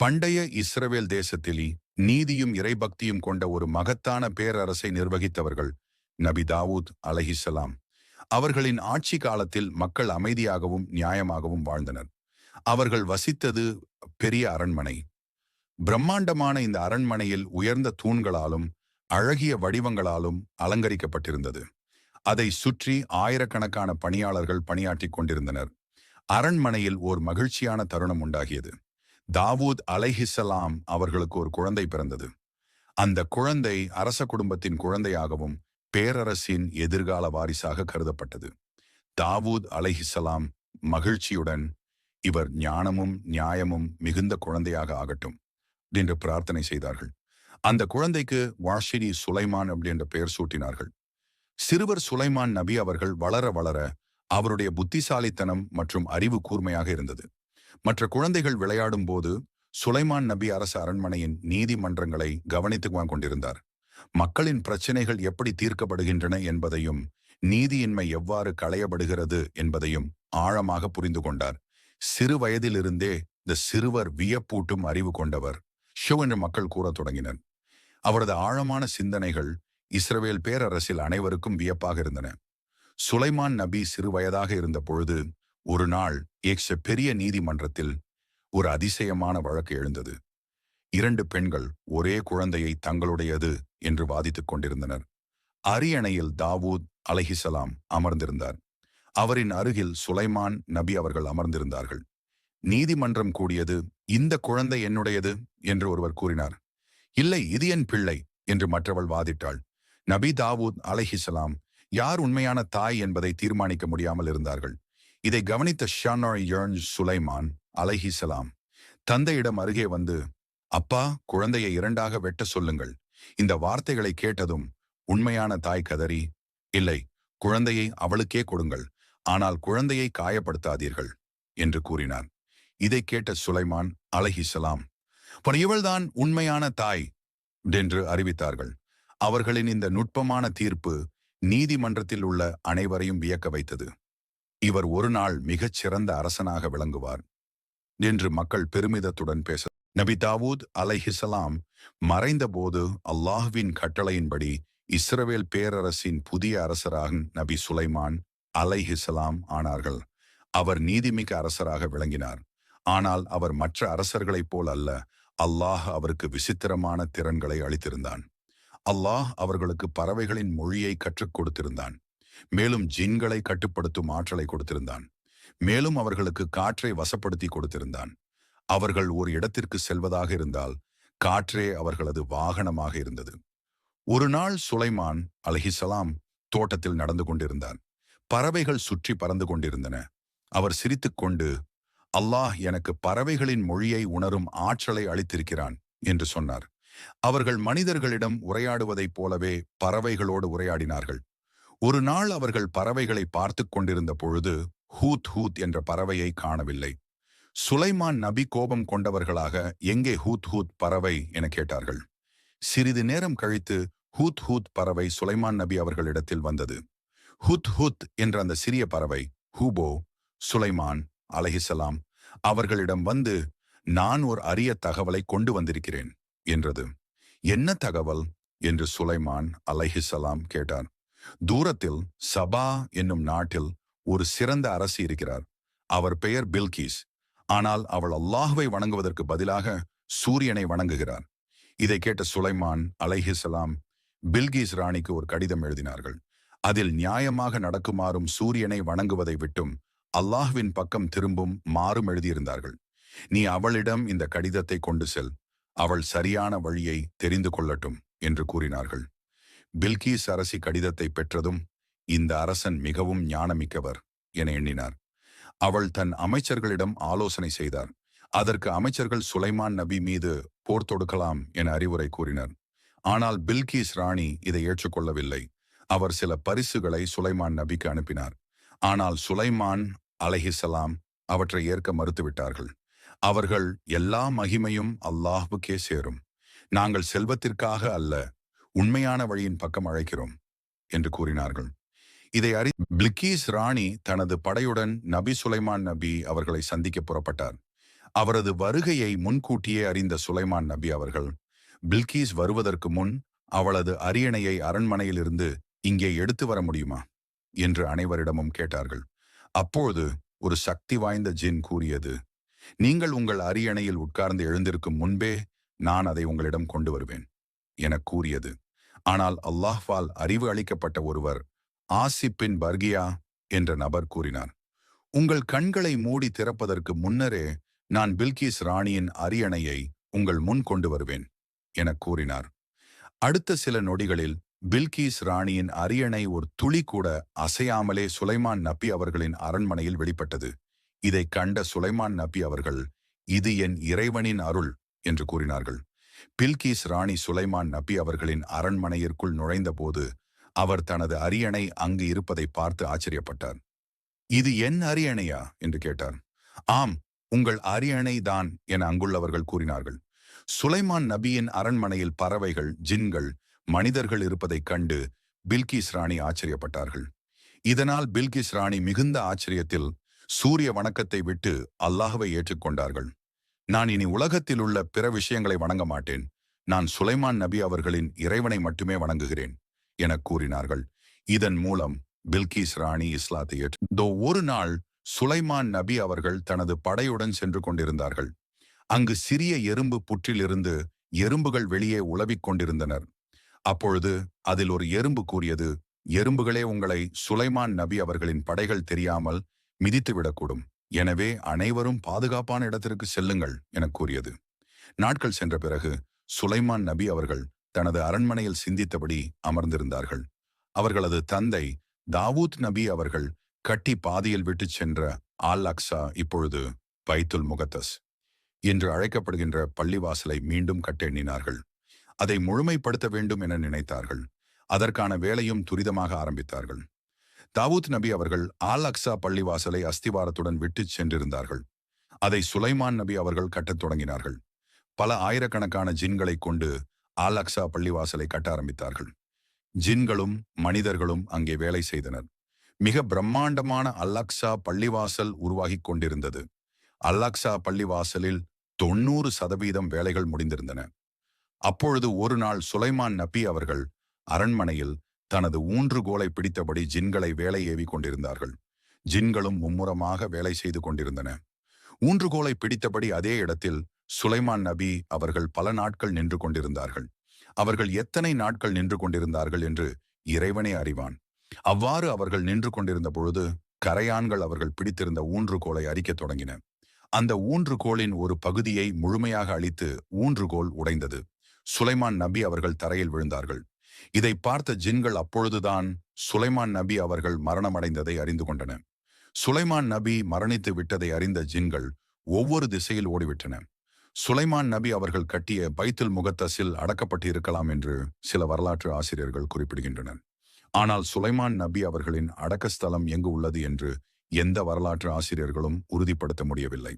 பண்டைய இஸ்ரவேல் தேசத்திலே நீதியும் இறைபக்தியும் கொண்ட ஒரு மகத்தான பேரரசை நிர்வகித்தவர்கள் நபி தாவூத் அலஹிசலாம் அவர்களின் ஆட்சி காலத்தில் மக்கள் அமைதியாகவும் நியாயமாகவும் வாழ்ந்தனர். அவர்கள் வசித்தது பெரிய அரண்மனை. பிரம்மாண்டமான இந்த அரண்மனையில் உயர்ந்த தூண்களாலும் அழகிய வடிவங்களாலும் அலங்கரிக்கப்பட்டிருந்தது. அதை சுற்றி ஆயிரக்கணக்கான பணியாளர்கள் பணியாற்றிக் கொண்டிருந்தனர். அரண்மனையில் ஓர் மகிழ்ச்சியான தருணம் உண்டாகியது. தாவூத் அலைஹிசலாம் அவர்களுக்கு ஒரு குழந்தை பிறந்தது. அந்த குழந்தை அரச குடும்பத்தின் குழந்தையாகவும் பேரரசின் எதிர்கால வாரிசாக கருதப்பட்டது. தாவூத் அலைஹிசலாம் மகிழ்ச்சியுடன் இவர் ஞானமும் நியாயமும் மிகுந்த குழந்தையாக ஆகட்டும் என்று பிரார்த்தனை செய்தார்கள். அந்த குழந்தைக்கு வாஷினி சுலைமான் அப்படின்ற பெயர் சூட்டினார்கள். சிறுவர் சுலைமான் நபி அவர்கள் வளர வளர அவருடைய புத்திசாலித்தனம் மற்றும் அறிவு கூர்மையாக இருந்தது. மற்ற குழந்தைகள் விளையாடும் போது சுலைமான் நபி அரசு அரண்மனையின் நீதிமன்றங்களை கவனித்துக் கொண்டிருந்தார். மக்களின் பிரச்சனைகள் எப்படி தீர்க்கப்படுகின்றன என்பதையும் நீதியின்மை எவ்வாறு களையப்படுகிறது என்பதையும் ஆழமாக புரிந்து கொண்டார். சிறு வயதிலிருந்தே இந்த சிறுவர் வியப்பூட்டும் அறிவு கொண்டவர் ஷோ என்று மக்கள் கூறத் தொடங்கினர். அவரது ஆழமான சிந்தனைகள் இஸ்ரவேல் பேரரசில் அனைவருக்கும் வியப்பாக இருந்தன. சுலைமான் நபி சிறு வயதாக இருந்த பொழுது ஒரு நாள் எக்ஸ பெரிய நீதிமன்றத்தில் ஒரு அதிசயமான வழக்கு எழுந்தது. இரண்டு பெண்கள் ஒரே குழந்தையை தங்களுடையது என்று வாதித்துக் கொண்டிருந்தனர். அரியணையில் தாவூத் அலஹிசலாம் அமர்ந்திருந்தார். அவரின் அருகில் சுலைமான் நபி அவர்கள் அமர்ந்திருந்தார்கள். நீதிமன்றம் கூடியது இந்த குழந்தை என்னுடையது? என்று ஒருவர் கூறினார். இல்லை இது என் பிள்ளை என்று மற்றவள் வாதிட்டாள். நபி தாவூத் அலஹிசலாம் யார் உண்மையான தாய் என்பதை தீர்மானிக்க முடியாமல் இருந்தார்கள். இதை கவனித்த ஷானாய் யர்ன் சுலைமான் அலஹிசலாம் தந்தையிடம் அருகே வந்து அப்பா குழந்தையை இரண்டாக வெட்ட சொல்லுங்கள். இந்த வார்த்தைகளை கேட்டதும் உண்மையான தாய் கதறி இல்லை குழந்தையை அவளுக்கே கொடுங்கள். ஆனால் குழந்தையை காயப்படுத்தாதீர்கள் என்று கூறினார் இதை கேட்ட சுலைமான் அலஹிசலாம் இவள்தான் உண்மையான தாய் என்று அறிவித்தார்கள். அவர்களின் இந்த நுட்பமான தீர்ப்பு நீதிமன்றத்தில் உள்ள அனைவரையும் வியக்க வைத்தது. இவர் ஒரு நாள் மிகச் சிறந்த அரசனாக விளங்குவார் என்று மக்கள் பெருமிதத்துடன் பேச நபி தாவூத் அலைஹிசலாம் மறைந்தபோது அல்லாஹுவின் கட்டளையின்படி இஸ்ரவேல் பேரரசின் புதிய அரசராக நபி சுலைமான் அலைஹிசலாம் ஆனார்கள். அவர் நீதிமிக்க அரசராக விளங்கினார். ஆனால் அவர் மற்ற அரசர்களைப் போல் அல்ல. அல்லாஹ் அவருக்கு விசித்திரமான திறன்களை அளித்திருந்தான். அல்லாஹ் அவர்களுக்கு பறவைகளின் மொழியை கற்றுக் கொடுத்திருந்தான். மேலும் ஜின்களை கட்டுப்படுத்தும் ஆற்றலை கொடுத்திருந்தான். மேலும் அவர்களுக்கு காற்றை வசப்படுத்தி கொடுத்திருந்தான். அவர்கள் ஒரு இடத்திற்கு செல்வதாக இருந்தால் காற்றே அவர்களது வாகனமாக இருந்தது. ஒரு நாள் சுலைமான் அலஹிசலாம் தோட்டத்தில் நடந்து கொண்டிருந்தார் பறவைகள் சுற்றி பறந்து கொண்டிருந்தன. அவர் சிரித்துக்கொண்டு அல்லாஹ் எனக்கு பறவைகளின் மொழியை உணரும் ஆற்றலை அளித்திருக்கிறான் என்று சொன்னார். அவர்கள் மனிதர்களிடம் உரையாடுவதைப் போலவே பறவைகளோடு உரையாடினார்கள். ஒரு நாள் அவர்கள் பறவைகளை பார்த்து கொண்டிருந்த பொழுது ஹூத் ஹூத் என்ற பறவையை காணவில்லை. சுலைமான் நபி கோபம் கொண்டவர்களாக எங்கே ஹூத் ஹூத் பறவை? என கேட்டார்கள். சிறிது நேரம் கழித்து ஹூத் ஹூத் பறவை சுலைமான் நபி அவர்களிடத்தில் வந்தது. ஹுத் ஹுத் என்ற அந்த சிறிய பறவை ஹூபோ சுலைமான் அலஹிசலாம் அவர்களிடம் வந்து நான் ஒரு அரிய தகவலை கொண்டு வந்திருக்கிறேன் என்றது. என்ன தகவல்? என்று சுலைமான் அலைஹிசலாம் கேட்டார். தூரத்தில் சபா என்னும் நாட்டில் ஒரு சிறந்த அரசி இருக்கிறார். அவர் பெயர் பில்கீஸ். ஆனால் அவள் அல்லாஹுவை வணங்குவதற்கு பதிலாக சூரியனை வணங்குகிறார். இதை கேட்ட சுலைமான் அலைஹிசலாம் பில்கீஸ் ராணிக்கு ஒரு கடிதம் எழுதினார்கள். அதில் நியாயமாக நடக்குமாறும் சூரியனை வணங்குவதை விட்டும் அல்லாஹ்வின் பக்கம் திரும்பும் மாறும் எழுதியிருந்தார்கள். நீ அவளிடம் இந்த கடிதத்தை கொண்டு செல். அவள் சரியான வழியை தெரிந்து கொள்ளட்டும் என்று கூறினார்கள். பில்கீஸ் அரசி கடிதத்தை பெற்றதும் இந்த அரசன் மிகவும் ஞானமிக்கவர் என எண்ணினார். அவள் தன் அமைச்சர்களிடம் ஆலோசனை செய்தார். அதற்கு அமைச்சர்கள் சுலைமான் நபி மீது போர் தொடுக்கலாம் என அறிவுரை கூறினர். ஆனால் பில்கீஸ் ராணி இதை ஏற்றுக்கொள்ளவில்லை. அவர் சில பரிசுகளை சுலைமான் நபிக்கு அனுப்பினார். ஆனால் சுலைமான் அலஹிசலாம் அவற்றை ஏற்க மறுத்துவிட்டார்கள். அவர்கள் எல்லா மகிமையும் அல்லாஹுக்கே சேரும். நாங்கள் செல்வத்திற்காக அல்ல உண்மையான வழியின் பக்கம் அழைக்கிறோம் என்று கூறினார்கள். இதை அறி பிளிக்கீஸ் ராணி தனது படையுடன் நபி சுலைமான் நபி அவர்களை சந்திக்க புறப்பட்டார். அவரது வருகையை முன்கூட்டியே அறிந்த சுலைமான் நபி அவர்கள் பில்கீஸ் வருவதற்கு முன் அவளது அரியணையை அரண்மனையிலிருந்து இங்கே எடுத்து வர முடியுமா? என்று அனைவரிடமும் கேட்டார்கள். அப்போது ஒரு சக்தி வாய்ந்த ஜின் கூறியது நீங்கள் உங்கள் அரியணையில் உட்கார்ந்து எழுந்திருக்கும் முன்பே நான் அதை உங்களிடம் கொண்டு வருவேன் எனக் கூறியது. ஆனால் அல்லாஹ்வால் அறிவு அளிக்கப்பட்ட ஒருவர் ஆசிப்பின் பர்கியா என்ற நபர் கூறினார். உங்கள் கண்களை மூடி திறப்பதற்கு முன்னரே நான் பில்கிஸ் ராணியின் அரியணையை உங்கள் முன் கொண்டு வருவேன் எனக் கூறினார். அடுத்த சில நொடிகளில் பில்கிஸ் ராணியின் அரியணை ஒரு துளி கூட அசையாமலே சுலைமான் நபி அவர்களின் அரண்மனையில் வெளிப்பட்டது. இதை கண்ட சுலைமான் நபி அவர்கள் இது என் இறைவனின் அருள் என்று கூறினார்கள். பில்கிஸ் ராணி சுலைமான் நபி அவர்களின் அரண்மனையிற்குள் நுழைந்தபோது அவர் தனது அரியணை அங்கு இருப்பதை பார்த்து ஆச்சரியப்பட்டார். இது என் அரியணையா? என்று கேட்டார். ஆம் உங்கள் அரியணை தான் என அங்குள்ளவர்கள் கூறினார்கள். சுலைமான் நபியின் அரண்மனையில் பறவைகள் ஜின்கள் மனிதர்கள் இருப்பதைக் கண்டு பில்கிஸ் ராணி ஆச்சரியப்பட்டார்கள். இதனால் பில்கிஸ் ராணி மிகுந்த ஆச்சரியத்தில் சூரிய வணக்கத்தை விட்டு அல்லாஹுவை ஏற்றுக்கொண்டார்கள். நான் இனி உலகத்தில் உள்ள பிற விஷயங்களை வணங்க மாட்டேன். நான் சுலைமான் நபி அவர்களின் இறைவனை மட்டுமே வணங்குகிறேன் எனக் கூறினார்கள். இதன் மூலம் பில்கிஸ் ராணி இஸ்லாத்தை ஏற்று ஒரு நாள் சுலைமான் நபி அவர்கள் தனது படையுடன் சென்று கொண்டிருந்தார்கள். அங்கு சிறிய எறும்பு புற்றிலிருந்து எறும்புகள் வெளியே உளவிக் கொண்டிருந்தனர். அப்பொழுது அதில் ஒரு எறும்பு கூறியது எறும்புகளே உங்களை சுலைமான் நபி அவர்களின் படைகள் தெரியாமல் மிதித்துவிடக்கூடும். எனவே அனைவரும் பாதுகாப்பான இடத்திற்கு செல்லுங்கள் என கூறியது. நாட்கள் சென்ற பிறகு சுலைமான் நபி அவர்கள் தனது அரண்மனையில் சிந்தித்தபடி அமர்ந்திருந்தார்கள். அவர்களது தந்தை தாவூத் நபி அவர்கள் கட்டி பாதியில் விட்டுச் சென்ற ஆல் அக்ஸா இப்பொழுது பைத்துல் முகத்தஸ் என்று அழைக்கப்படுகின்ற பள்ளிவாசலை மீண்டும் கட்டெண்ணினார்கள். அதை முழுமைப்படுத்த வேண்டும் என நினைத்தார்கள். அதற்கான வேலையும் துரிதமாக ஆரம்பித்தார்கள். தாவூத் நபி அவர்கள் ஆல் அக்ஸா பள்ளிவாசலை அஸ்திவாரத்துடன் விட்டுச் சென்றிருந்தார்கள். அதை சுலைமான் நபி அவர்கள் கட்டத் தொடங்கினார்கள். பல ஆயிரக்கணக்கான ஜின்களை கொண்டு ஆல் அக்ஸா பள்ளிவாசலை கட்ட ஆரம்பித்தார்கள். ஜின்களும் மனிதர்களும் அங்கே வேலை செய்தனர். மிக பிரம்மாண்டமான அல்லக்ஸா பள்ளிவாசல் உருவாகிக் கொண்டிருந்தது. அல்லக்ஸா பள்ளிவாசலில் தொண்ணூறு சதவீதம் வேலைகள் முடிந்திருந்தன. அப்பொழுது ஒரு நாள் சுலைமான் நபி அவர்கள் அரண்மனையில் தனது ஊன்றுகோலை பிடித்தபடி ஜின்களை வேலை ஏவி கொண்டிருந்தார்கள். ஜின்களும் மும்முரமாக வேலை செய்து கொண்டிருந்தன. ஊன்றுகோலை பிடித்தபடி அதே இடத்தில் சுலைமான் நபி அவர்கள் பல நாட்கள் நின்று கொண்டிருந்தார்கள். அவர்கள் எத்தனை நாட்கள் நின்று கொண்டிருந்தார்கள் என்று இறைவனே அறிவான். அவ்வாறு அவர்கள் நின்று கொண்டிருந்த பொழுது கரையான்கள் அவர்கள் பிடித்திருந்த ஊன்றுகோலை அரிக்கத் தொடங்கின. அந்த ஊன்றுகோலின் ஒரு பகுதியை முழுமையாக அழித்து ஊன்றுகோல் உடைந்தது. சுலைமான் நபி அவர்கள் தரையில் விழுந்தார்கள். இதை பார்த்த ஜின்கள் அப்பொழுதுதான் சுலைமான் நபி அவர்கள் மரணமடைந்ததை அறிந்து கொண்டன. சுலைமான் நபி மரணித்து விட்டதை அறிந்த ஜின்கள் ஒவ்வொரு திசையில் ஓடிவிட்டன. சுலைமான் நபி அவர்கள் கட்டிய பைத்துல் முகத்தஸில் அடக்கப்பட்டு இருக்கலாம் என்று சில வரலாற்று ஆசிரியர்கள் குறிப்பிடுகின்றனர். ஆனால் சுலைமான் நபி அவர்களின் அடக்கஸ்தலம் எங்கு உள்ளது என்று எந்த வரலாற்று ஆசிரியர்களும் உறுதிப்படுத்த முடியவில்லை.